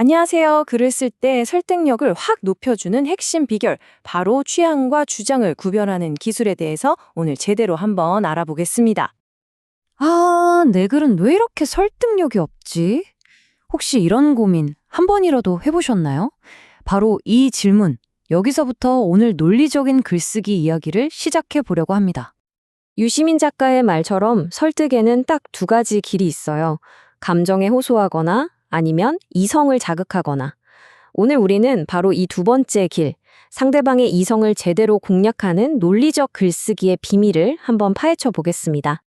안녕하세요. 글을 쓸 때 설득력을 확 높여주는 핵심 비결, 바로 취향과 주장을 구별하는 기술에 대해서 오늘 제대로 한번 알아보겠습니다. 아, 내 글은 왜 이렇게 설득력이 없지? 혹시 이런 고민 한 번이라도 해보셨나요? 바로 이 질문, 여기서부터 오늘 논리적인 글쓰기 이야기를 시작해 보려고 합니다. 유시민 작가의 말처럼 설득에는 딱 두 가지 길이 있어요. 감정에 호소하거나 아니면 이성을 자극하거나. 오늘 우리는 바로 이 두 번째 길, 상대방의 이성을 제대로 공략하는 논리적 글쓰기의 비밀을 한번 파헤쳐 보겠습니다.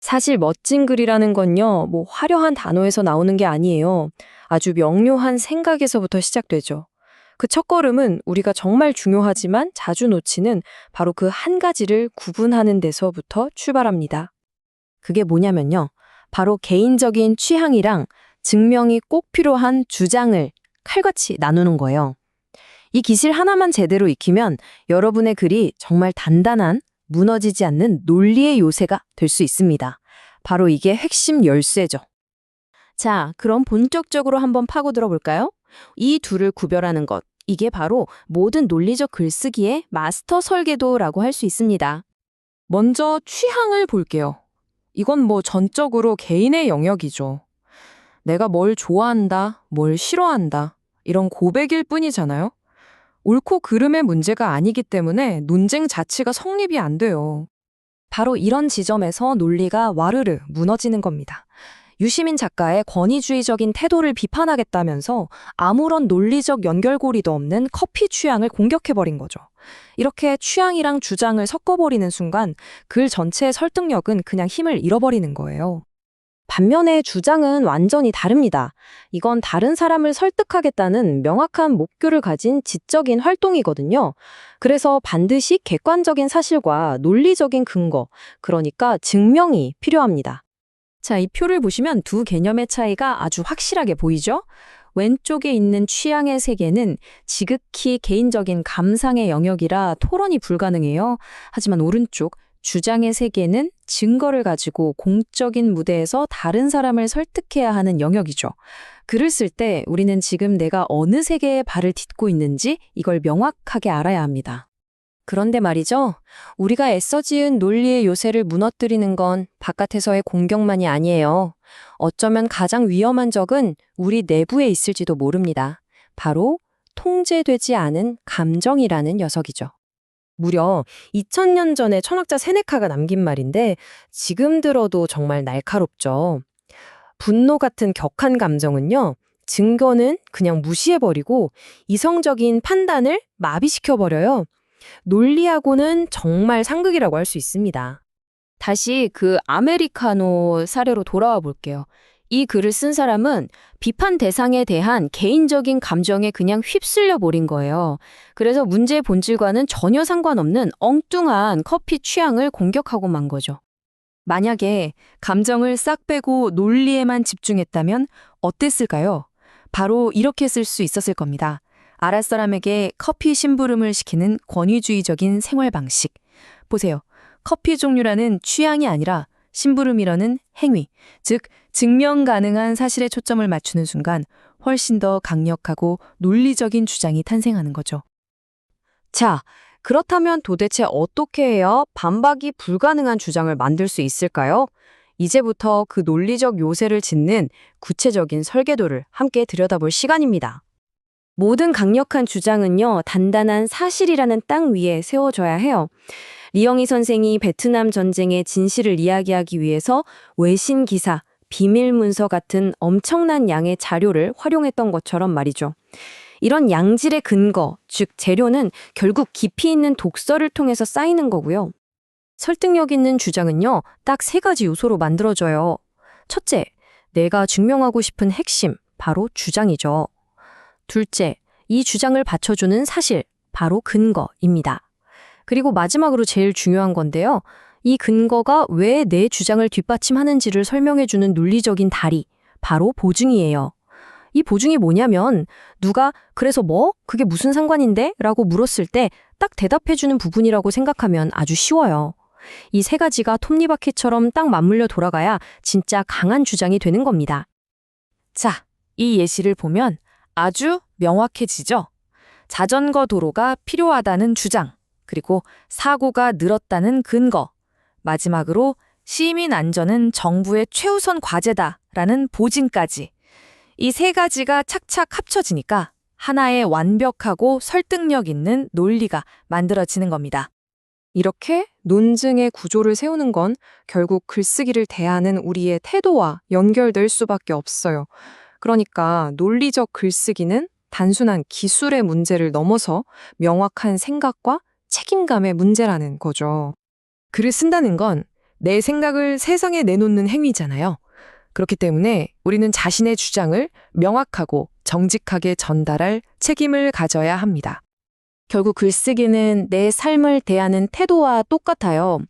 사실 멋진 글이라는 건요, 뭐 화려한 단어에서 나오는 게 아니에요. 아주 명료한 생각에서부터 시작되죠. 그 첫걸음은 우리가 정말 중요하지만 자주 놓치는 바로 그 한 가지를 구분하는 데서부터 출발합니다. 그게 뭐냐면요. 바로 개인적인 취향이랑 증명이 꼭 필요한 주장을 칼같이 나누는 거예요. 이 기실 하나만 제대로 익히면 여러분의 글이 정말 단단한 무너지지 않는 논리의 요새가 될 수 있습니다. 바로 이게 핵심 열쇠죠. 자, 그럼 본격적으로 한번 파고들어 볼까요? 이 둘을 구별하는 것, 이게 바로 모든 논리적 글쓰기의 마스터 설계도라고 할 수 있습니다. 먼저 취향을 볼게요. 이건 뭐 전적으로 개인의 영역이죠. 내가 뭘 좋아한다, 뭘 싫어한다, 이런 고백일 뿐이잖아요. 옳고 그름의 문제가 아니기 때문에 논쟁 자체가 성립이 안 돼요. 바로 이런 지점에서 논리가 와르르 무너지는 겁니다. 유시민 작가의 권위주의적인 태도를 비판하겠다면서 아무런 논리적 연결고리도 없는 커피 취향을 공격해버린 거죠. 이렇게 취향이랑 주장을 섞어버리는 순간 글 전체의 설득력은 그냥 힘을 잃어버리는 거예요. 반면에 주장은 완전히 다릅니다. 이건 다른 사람을 설득하겠다는 명확한 목표를 가진 지적인 활동이거든요. 그래서 반드시 객관적인 사실과 논리적인 근거, 그러니까 증명이 필요합니다. 자, 이 표를 보시면 두 개념의 차이가 아주 확실하게 보이죠? 왼쪽에 있는 취향의 세계는 지극히 개인적인 감상의 영역이라 토론이 불가능해요. 하지만 오른쪽 주장의 세계는 증거를 가지고 공적인 무대에서 다른 사람을 설득해야 하는 영역이죠. 글을 쓸 때 우리는 지금 내가 어느 세계에 발을 딛고 있는지 이걸 명확하게 알아야 합니다. 그런데 말이죠. 우리가 애써 지은 논리의 요새를 무너뜨리는 건 바깥에서의 공격만이 아니에요. 어쩌면 가장 위험한 적은 우리 내부에 있을지도 모릅니다. 바로 통제되지 않은 감정이라는 녀석이죠. 무려 2000년 전에 천학자 세네카가 남긴 말인데 지금 들어도 정말 날카롭죠. 분노 같은 격한 감정은요. 증거는 그냥 무시해버리고 이성적인 판단을 마비시켜버려요. 논리하고는 정말 상극이라고 할 수 있습니다. 다시 그 아메리카노 사례로 돌아와 볼게요. 이 글을 쓴 사람은 비판 대상에 대한 개인적인 감정에 그냥 휩쓸려 버린 거예요. 그래서 문제의 본질과는 전혀 상관없는 엉뚱한 커피 취향을 공격하고 만 거죠. 만약에 감정을 싹 빼고 논리에만 집중했다면 어땠을까요? 바로 이렇게 쓸 수 있었을 겁니다. 아랫사람에게 커피 심부름을 시키는 권위주의적인 생활 방식. 보세요. 커피 종류라는 취향이 아니라 심부름이라는 행위, 즉 증명 가능한 사실에 초점을 맞추는 순간 훨씬 더 강력하고 논리적인 주장이 탄생하는 거죠. 자, 그렇다면 도대체 어떻게 해야 반박이 불가능한 주장을 만들 수 있을까요? 이제부터 그 논리적 요새를 짓는 구체적인 설계도를 함께 들여다볼 시간입니다. 모든 강력한 주장은요, 단단한 사실이라는 땅 위에 세워져야 해요. 리영희 선생이 베트남 전쟁의 진실을 이야기하기 위해서 외신 기사, 비밀 문서 같은 엄청난 양의 자료를 활용했던 것처럼 말이죠. 이런 양질의 근거, 즉 재료는 결국 깊이 있는 독서를 통해서 쌓이는 거고요. 설득력 있는 주장은요, 딱 세 가지 요소로 만들어져요. 첫째, 내가 증명하고 싶은 핵심, 바로 주장이죠. 둘째, 이 주장을 받쳐주는 사실, 바로 근거입니다. 그리고 마지막으로 제일 중요한 건데요. 이 근거가 왜 내 주장을 뒷받침하는지를 설명해주는 논리적인 다리, 바로 보증이에요. 이 보증이 뭐냐면 누가 그래서 뭐? 그게 무슨 상관인데? 라고 물었을 때 딱 대답해주는 부분이라고 생각하면 아주 쉬워요. 이 세 가지가 톱니바퀴처럼 딱 맞물려 돌아가야 진짜 강한 주장이 되는 겁니다. 자, 이 예시를 보면 아주 명확해지죠. 자전거 도로가 필요하다는 주장, 그리고 사고가 늘었다는 근거, 마지막으로 시민 안전은 정부의 최우선 과제다라는 보진까지. 이 세 가지가 착착 합쳐지니까 하나의 완벽하고 설득력 있는 논리가 만들어지는 겁니다. 이렇게 논증의 구조를 세우는 건 결국 글쓰기를 대하는 우리의 태도와 연결될 수밖에 없어요. 그러니까 논리적 글쓰기는 단순한 기술의 문제를 넘어서 명확한 생각과 책임감의 문제라는 거죠. 글을 쓴다는 건 내 생각을 세상에 내놓는 행위잖아요. 그렇기 때문에 우리는 자신의 주장을 명확하고 정직하게 전달할 책임을 가져야 합니다. 결국 글쓰기는 내 삶을 대하는 태도와 똑같아요.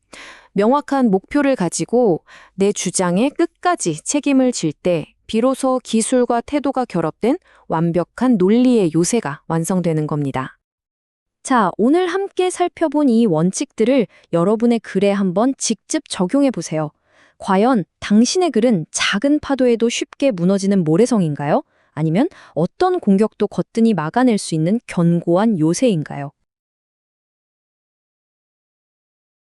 명확한 목표를 가지고 내 주장에 끝까지 책임을 질 때 비로소 기술과 태도가 결합된 완벽한 논리의 요새가 완성되는 겁니다. 자, 오늘 함께 살펴본 이 원칙들을 여러분의 글에 한번 직접 적용해 보세요. 과연 당신의 글은 작은 파도에도 쉽게 무너지는 모래성인가요? 아니면 어떤 공격도 거뜬히 막아낼 수 있는 견고한 요새인가요?